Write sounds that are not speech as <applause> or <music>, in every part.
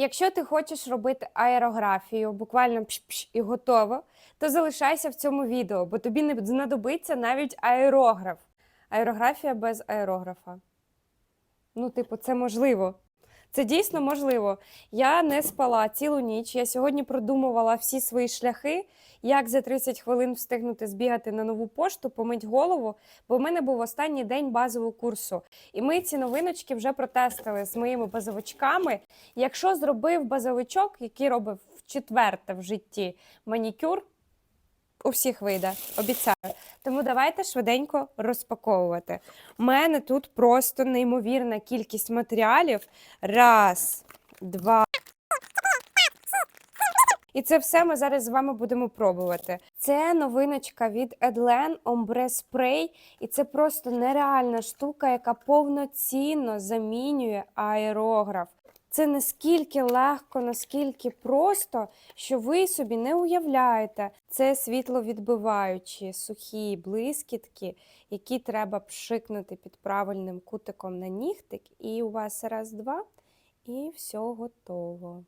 Якщо ти хочеш робити аерографію, буквально пш-пш і готово, то залишайся в цьому відео, бо тобі не знадобиться навіть аерограф. Аерографія без аерографа. Ну, типу, це можливо. Це дійсно можливо. Я не спала цілу ніч. Я сьогодні продумувала всі свої шляхи, як за 30 хвилин встигнути збігати на нову пошту, помить голову, бо в мене був останній день базового курсу. І ми ці новиночки вже протестили з моїми базовичками. Якщо зробив базовичок, який робив в четверте в житті манікюр, у всіх вийде, обіцяю. Тому давайте швиденько розпаковувати. У мене тут просто неймовірна кількість матеріалів. Раз, два. І це все ми зараз з вами будемо пробувати. Це новиночка від Edlen Ombre Spray, і це просто нереальна штука, яка повноцінно замінює аерограф. Це наскільки легко, наскільки просто, що ви собі не уявляєте. Це світловідбиваючі, сухі блискітки, які треба пшикнути під правильним кутиком на нігтик. І у вас раз, два, і все готово.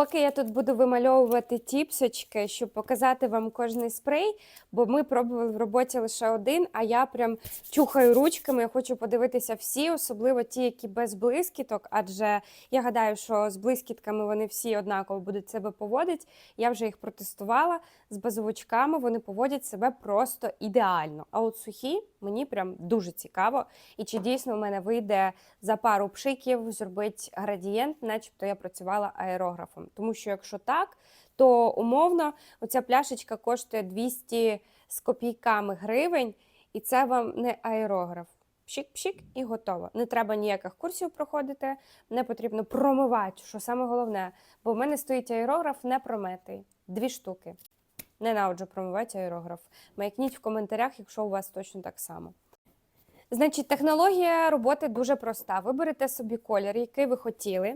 Поки я тут буду вимальовувати тіпсочки, щоб показати вам кожний спрей, бо ми пробували в роботі лише один, а я прям чухаю ручками. Я хочу подивитися всі, особливо ті, які без блискіток, адже я гадаю, що з блискітками вони всі однаково будуть себе поводити. Я вже їх протестувала з базовичками, вони поводять себе просто ідеально. А от сухі мені прям дуже цікаво. І чи дійсно в мене вийде за пару пшиків зробити градієнт, начебто я працювала аерографом. Тому що якщо так, то умовно оця пляшечка коштує 200 з копійками гривень, і це вам не аерограф. Пшик-пшик і готово. Не треба ніяких курсів проходити, не потрібно промивати, що саме головне. Бо в мене стоїть аерограф не промитий. Дві штуки. Ненавиджу промивати аерограф. Маякніть в коментарях, якщо у вас точно так само. Значить, технологія роботи дуже проста. Ви берете собі колір, який ви хотіли.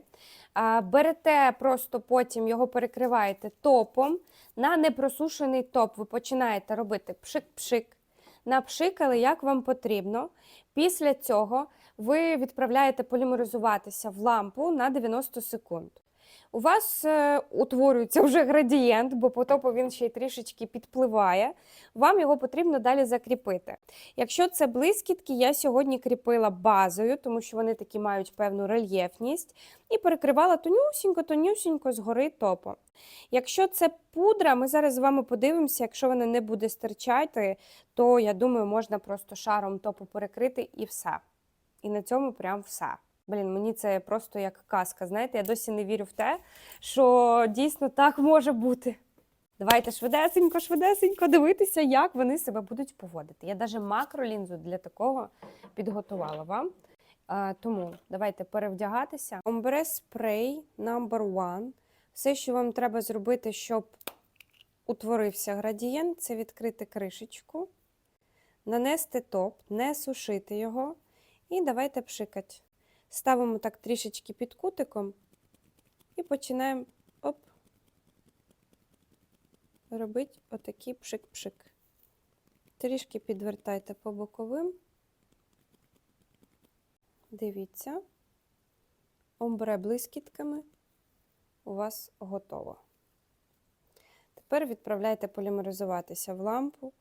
Берете просто потім його перекриваєте топом. На непросушений топ ви починаєте робити пшик-пшик. Напшикали, як вам потрібно. Після цього ви відправляєте полімеризуватися в лампу на 90 секунд. У вас е, утворюється вже градієнт, бо по топу він ще й трішечки підпливає. Вам його потрібно далі закріпити. Якщо це блискітки, я сьогодні кріпила базою, тому що вони такі мають певну рельєфність, і перекривала тонюсінько-тонюсінько згори топом. Якщо це пудра, ми зараз з вами подивимося, якщо вона не буде стирчати, то я думаю, можна просто шаром топу перекрити і все. І на цьому прям все. Блін, мені це просто як казка. Знаєте, я досі не вірю в те, що дійсно так може бути. Давайте швидесенько, швидесенько дивитися, як вони себе будуть поводити. Я навіть макролінзу для такого підготувала вам. А, тому давайте перевдягатися. Ombre Spray number one. Все, що вам треба зробити, щоб утворився градієнт, це відкрити кришечку, нанести топ, не сушити його. І давайте пшикати. Ставимо так трішечки під кутиком і починаємо оп, робити отакий пшик-пшик. Трішки підвертайте по боковим. Дивіться, омбре блискітками у вас готово. Тепер відправляйте полімеризуватися в лампу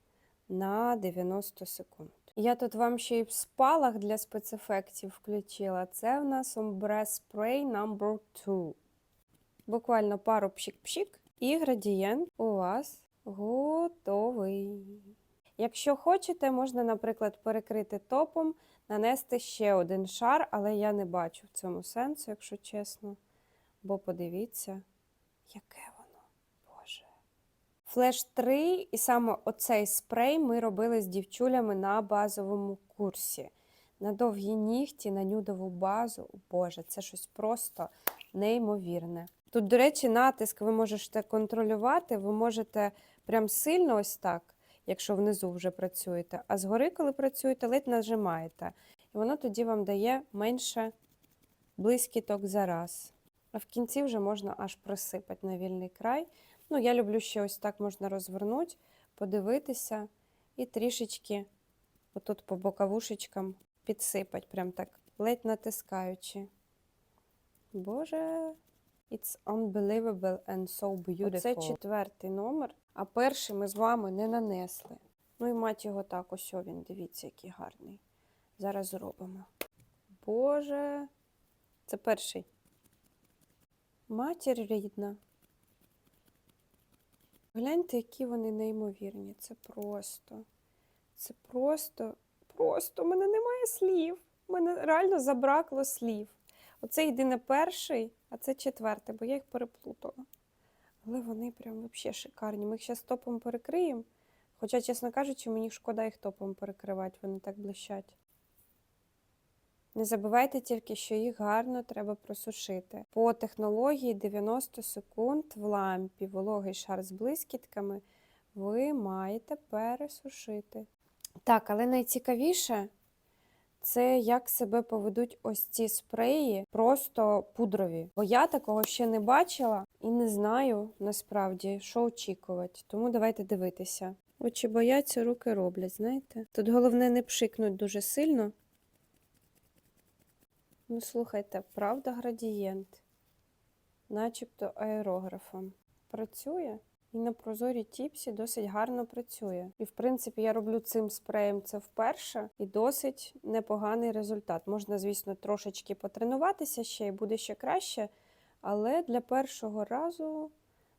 на 90 секунд. Я тут вам ще й в спалах для спецефектів включила. Це в нас Ombre Spray No. 2. Буквально пару пшік-пшік, і градієнт у вас готовий. Якщо хочете, можна, наприклад, перекрити топом, нанести ще один шар, але я не бачу в цьому сенсу, якщо чесно. Бо подивіться, яке. Флеш 3 і саме оцей спрей ми робили з дівчулями на базовому курсі. На довгі нігті, на нюдову базу. Боже, це щось просто неймовірне. Тут, до речі, натиск ви можете контролювати, ви можете прям сильно ось так, якщо внизу вже працюєте, а згори, коли працюєте, ледь нажимаєте. І воно тоді вам дає менше блискіток за раз. А в кінці вже можна аж присипати на вільний край. Ну, я люблю ще ось так можна розвернути, подивитися і трішечки отут по боковушечкам підсипати, прям так ледь натискаючи. Боже. It's unbelievable and so beautiful. Це четвертий номер, а перший ми з вами не нанесли. Ну і мать його так, ось він, дивіться, який гарний. Зараз зробимо. Боже, це перший. Матір рідна. Гляньте, які вони неймовірні. Це просто. Це просто, просто. У мене немає слів. У мене реально забракло слів. Оце єдине перший, а це четвертий, бо я їх переплутала. Але вони прям взагалі шикарні. Ми їх зараз топом перекриємо. Хоча, чесно кажучи, мені шкода їх топом перекривати, вони так блищать. Не забувайте тільки, що їх гарно треба просушити. По технології 90 секунд в лампі вологий шар з блискітками ви маєте пересушити. Так, але найцікавіше це як себе поведуть ось ці спреї, просто пудрові. Бо я такого ще не бачила і не знаю насправді, що очікувати. Тому давайте дивитися. Очі бояться, руки роблять, знаєте? Тут головне не пшикнуть дуже сильно. Ну, слухайте, правда, градієнт, начебто аерографом. Працює і на прозорій тіпсі досить гарно працює. І в принципі я роблю цим спреєм це вперше і досить непоганий результат. Можна, звісно, трошечки потренуватися ще і буде ще краще, але для першого разу,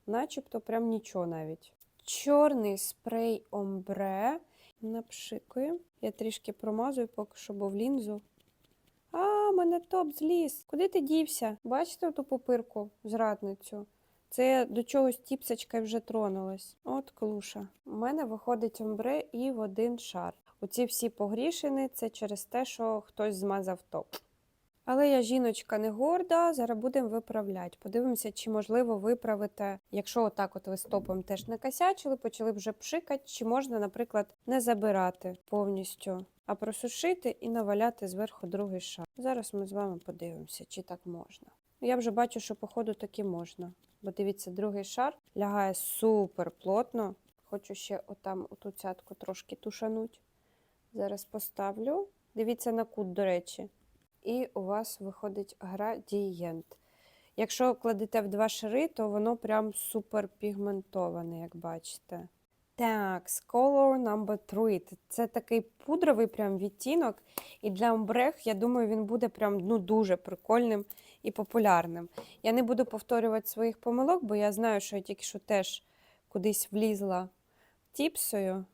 начебто, прям нічого навіть. Чорний спрей омбре напшикуємо. Я трішки промазую, поки що, бо в лінзу. Мене топ зліз. Куди ти дівся? Бачите ту попирку зрадницю? Це до чогось тіпсочка вже тронулась. От клуша. У мене виходить омбре і в один шар. Оці всі погрішини це через те, що хтось змазав топ. Але я жіночка не горда, зараз будемо виправляти. Подивимося, чи можливо виправити, якщо отак от ви з топом теж накосячили, почали вже пшикати, чи можна, наприклад, не забирати повністю, а просушити і наваляти зверху другий шар. Зараз ми з вами подивимося, чи так можна. Я вже бачу, що походу таки можна. Бо дивіться, другий шар лягає супер плотно. Хочу ще отам оту цятку трошки тушануть. Зараз поставлю. Дивіться на кут, до речі. І у вас виходить градієнт. Якщо кладете в два шари, то воно прям супер пігментоване, як бачите. Так, Color number 3. Це такий пудровий прям відтінок. І для омбрех, я думаю, він буде прям ну, дуже прикольним і популярним. Я не буду повторювати своїх помилок, бо я знаю, що я тільки що теж кудись влізла тіпсою.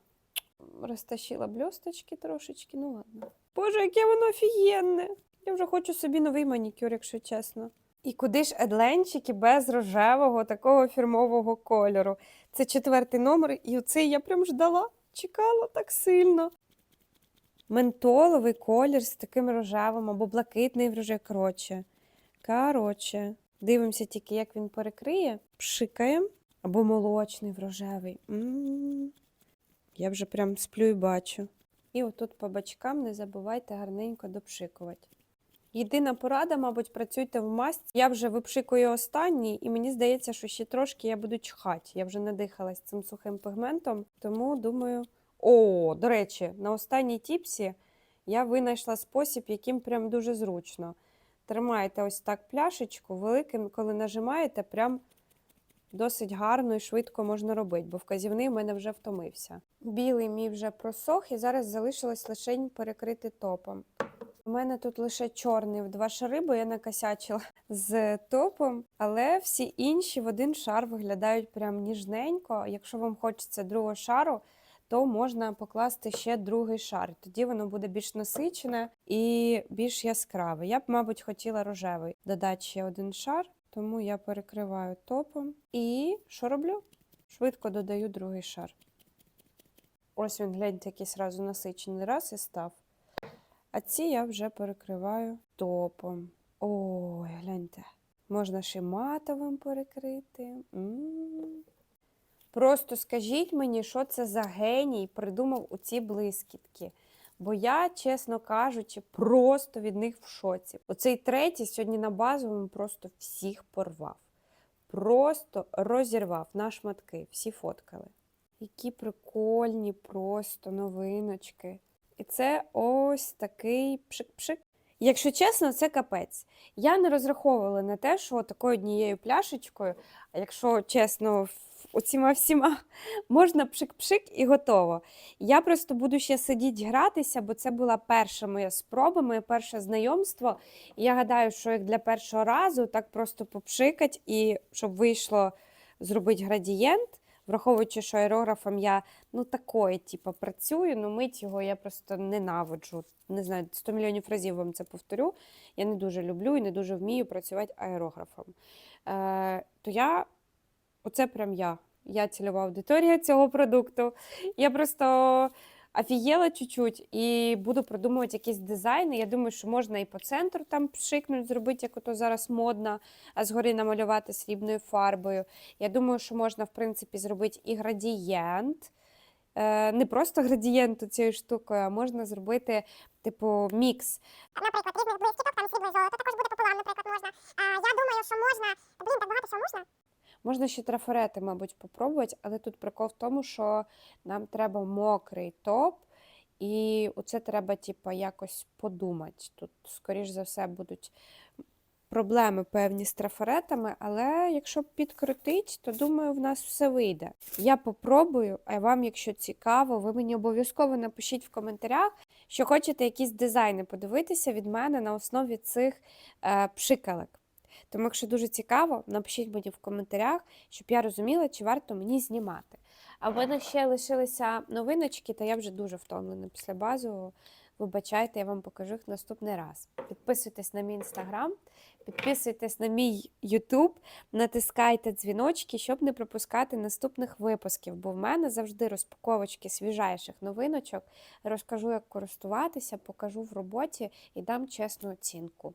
Розтащила бльосточки трошечки, ну ладно. Боже, яке воно офігенне! Я вже хочу собі новий манікюр, якщо чесно. І куди ж едленчики без рожевого такого фірмового кольору? Це четвертий номер, і оцей я прям ждала, чекала так сильно. Ментоловий колір з таким рожевим або блакитний вже коротше. Коротше, дивимося тільки, як він перекриє. Пшикаємо. Або молочний в рожевий. М-м-м. Я вже прям сплю і бачу. І отут по бачкам не забувайте гарненько допшикувати. Єдина порада, мабуть, працюйте в масці. Я вже випшикую останній, і мені здається, що ще трошки я буду чхати. Я вже надихалась цим сухим пігментом, тому думаю. О, до речі, на останній тіпсі я винайшла спосіб, яким прям дуже зручно. Тримаєте ось так пляшечку, великим, коли нажимаєте, прям досить гарно і швидко можна робити, бо вказівний в мене вже втомився. Білий мій вже просох, і зараз залишилось лише перекрити топом. У мене тут лише чорний в два шари, бо я накосячила з топом, але всі інші в один шар виглядають прям ніжненько. Якщо вам хочеться другого шару, то можна покласти ще другий шар. Тоді воно буде більш насичене і більш яскраве. Я б, мабуть, хотіла рожевий додати ще один шар, тому я перекриваю топом. І що роблю? Швидко додаю другий шар. Ось він, гляньте, який сразу насичений раз і став. А ці я вже перекриваю топом. Ой, гляньте. Можна ще матовим перекрити. М-м-м. Просто скажіть мені, що це за геній придумав у ці блискітки. Бо я, чесно кажучи, просто від них в шоці. Оцей третій сьогодні на базовому просто всіх порвав. Просто розірвав на шматки, всі фоткали. Які прикольні просто новиночки. І це ось такий пшик-пшик. Якщо чесно, це капець. Я не розраховувала на те, що такою однією пляшечкою, а якщо чесно, оціма всіма <laughs> можна пшик-пшик і готово. Я просто буду ще сидіти гратися, бо це була перша моя спроба, моє перше знайомство. І я гадаю, що як для першого разу так просто попшикать і щоб вийшло зробити градієнт, враховуючи, що аерографом я ну такої, типу, працюю, ну мить його я просто ненавиджу. Не знаю, 100 мільйонів разів вам це повторю. Я не дуже люблю і не дуже вмію працювати аерографом. Е, то я, оце прям я. Я цільова аудиторія цього продукту. Я просто офігела чуть-чуть і буду продумувати якісь дизайни. Я думаю, що можна і по центру там пшикнуть, зробити, як ото зараз модно, а згори намалювати срібною фарбою. Я думаю, що можна, в принципі, зробити і градієнт. Е, Не просто градієнт цією штукою, а можна зробити, типу, мікс. Наприклад, різних блискіток, там срібло і золото також буде пополам, наприклад, можна. Я думаю, що можна. Блін, так багато що можна. Можна ще трафарети, мабуть, попробувати, але тут прикол в тому, що нам треба мокрий топ, і оце треба, типу, якось подумати. Тут, скоріш за все, будуть проблеми певні з трафаретами, але якщо підкрутить, то думаю, в нас все вийде. Я попробую, а вам, якщо цікаво, ви мені обов'язково напишіть в коментарях, що хочете якісь дизайни подивитися від мене на основі цих е, пшикалок. Тому, якщо дуже цікаво, напишіть мені в коментарях, щоб я розуміла, чи варто мені знімати. А в мене ще лишилися новиночки, та я вже дуже втомлена після базового. Вибачайте, я вам покажу їх наступний раз. Підписуйтесь на мій інстаграм, підписуйтесь на мій Ютуб, натискайте дзвіночки, щоб не пропускати наступних випусків. Бо в мене завжди розпаковочки свіжайших новиночок. Розкажу, як користуватися, покажу в роботі і дам чесну оцінку.